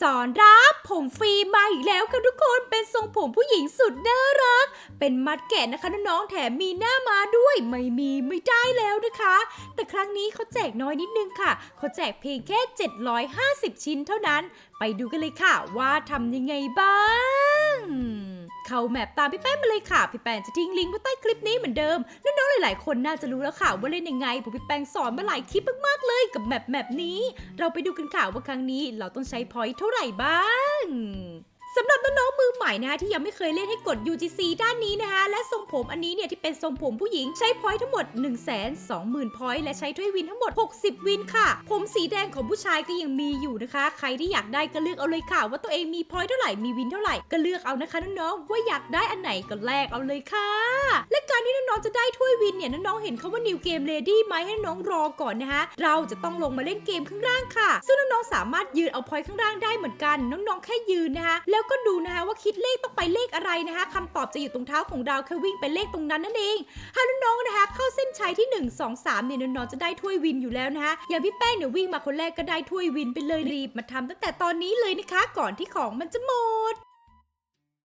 สอนรับผมฟรีมาอีกแล้วค่ะทุกคนเป็นทรงผมผู้หญิงสุดน่ารัก เป็นมัดแกะนะคะน้องๆแถมมีหน้ามาด้วย ไม่มีไม่ได้แล้วนะคะ แต่ครั้งนี้เขาแจกน้อยนิดนึงค่ะเขาแจกเพียงแค่ 750 ชิ้นเท่านั้น ไปดูกันเลยค่ะว่าทำยังไงบ้างเข้าแมปตามพี่แป้งมาเลยค่ะ พี่แป้งจะทิ้งลิงก์ไว้ใต้คลิปนี้เหมือนเดิมน้องๆ หลายๆ คนน่าจะรู้แล้วค่ะว่าเล่นยังไงผมพี่แปงสอนมาหลายคลิปมากๆเลยกับแมปแมปนี้ เราไปดูกันค่ะว่าครั้งนี้เราต้องใช้พอยต์เท่าไหร่บ้าง มือใหม่นะคะที่ยังไม่เคยเล่นให้กด UGC ด้านนี้นะคะและทรงผมอันนี้เนี่ยที่เป็นทรงผมผู้หญิงใช้พอยต์ทั้งหมด 1 2 0 0 0 0พอยต์และใช้ถ้วยวินทั้งหมด 60 วินค่ะ ผมสีแดงของผู้ชายก็ยังมีอยู่นะคะ ใครที่อยากได้ก็เลือกเอาเลยค่ะ ว่าตัวเองมีพอยต์เท่าไหร่มีวินเท่าไหร่ก็เลือกเอานะคะน้องๆว่าอยากได้อันไหนก็แลกเอาเลยค่ะ และการที่น้องๆจะได้ถ้วยวินเนี่ยน้องๆเห็นคาว่า New Game Ready ไหมให้น้องรอก่อนนะคะเราจะต้องลงมาเล่นเกมข้างล่างค่ะ ซึ่งน้องๆสามารถยืนเอาพอยต์ข้างล่างได้เหมือนกัน น้องๆแค่ยืนนะคะแล้วก็ดูนะคะว่าคิดเลขต้องไปเลขอะไรนะคะคำตอบจะอยู่ตรงเท้าของเราแค่วิ่งไปเลขตรงนั้นนั่นเองถ้าน้องๆนะคะ เข้าเส้นชัยที่ 1 2 3เนี่ยน้องๆจะได้ถ้วยวินอยู่แล้วนะคะอย่างพี่แป้งเนี่ยวิ่งมาคนแรกก็ได้ถ้วยวินไปเลยรีบมาทำตั้งแต่ตอนนี้เลยนะคะ ก่อนที่ของมันจะหมด